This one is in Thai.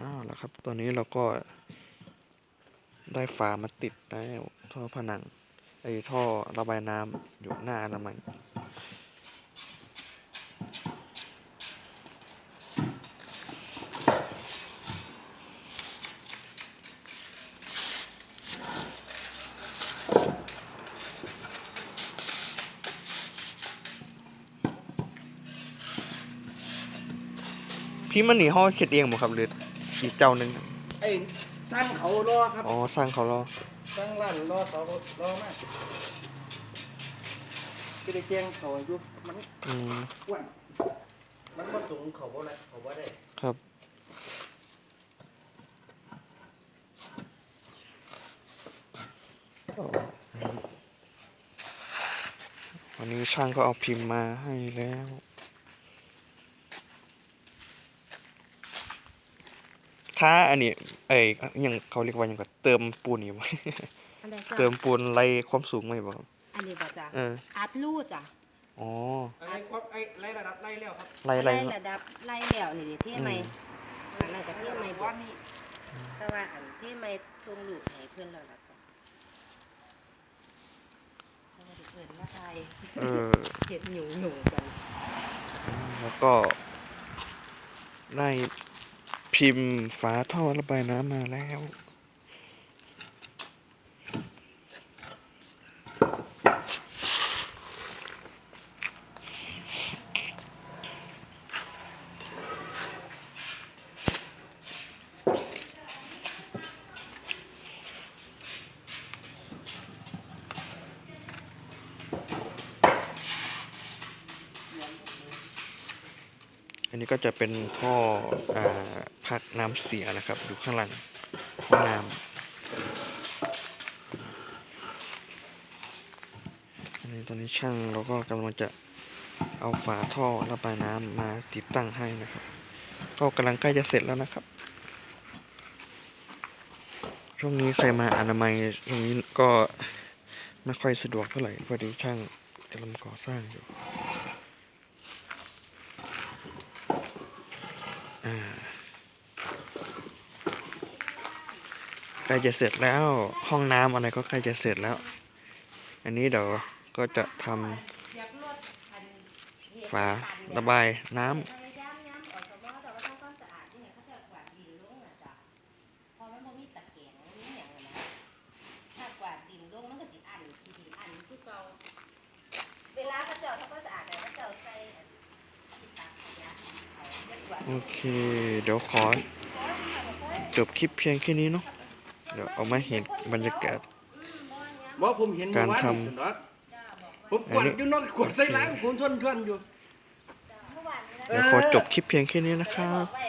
อ้าวแล้วครับ ตอนนี้เราก็ได้ฝามาติดแล้วท่อผนังไอ้ท่อระบายน้ำอยู่หน้าอนามัยพี่มันหนีห้อเข็ดเองหมดครับหรือ อีกเจ้าหนึ่งไอ้สร้างเขารอครับอ๋อสร้างเขารอสร้างร้านรอเสารอมากก็ได้แจ้งเขาอยู่มันอืมอ้วนมันมาสูงเขาบ่ได้เขาบ่ได้ครับวันนี้ช่างก็เอาพิมพ์มาให้แล้ว ถ้าอันนี้เอ้ยอยังเขาเรียกว่าอย่างก็เติมปูนอยู่บ่อันใดจ้ะเติมปูนไล่ความสูงไหมบ่ครับอันนี้บ่จ้ะเอออาร์ตลูดจ้ะอ๋ออะไรครับไอ้ไล่ระดับไล่แล้วครับไล่ไล่ระดับไล่แล้วนี่ดิเท่ไหมอันนั้นก็เท่ไหมวันนี้แต่ว่าอันเท่ไหมทรงลูกให้เพื่อนเราละจ้ะเอามาเปิดมาไทยเออ เห็ดหนูหนูกันแล้วก็ได้ พิมพ์ฝาท่อระบายน้ำมาแล้วอันนี้ก็จะเป็นท่ออา พักน้ำเสียนะครับ อยู่ข้างหลังห้องน้ำอันนี้ตอนนี้ช่างเราก็กำลังจะเอาฝาท่อระบายน้ำมาติดตั้งให้นะครับ ก็กำลังใกล้จะเสร็จแล้วนะครับ ช่วงนี้ใครมาอนามัยตรงนี้ก็ไม่ค่อยสะดวกเท่าไหร่พอดีช่างกำลังก่อสร้างอยู่ ล้จะเสร็จแล้ว ห้องน้ำอะไรก็ใกล้จะเสร็จแล้ว อันนี้เดี๋ยวก็จะทำฝาระบายน้ำโอเค เดี๋ยวขอจบคลิปเพียงแค่นี้เนาะ เดี๋ยวเอามาเห็นบรรยากาศ บ่ผมเห็นการเมื่อวทำนนี่สิครับผมกวาดอยู่เนอกกวาดใส่ล้างผมชวนชวนๆอยู่เมื่อวานนี้นะเดี๋ยวขอจบคลิปเพียงแค่นี้นะครับบอกไว้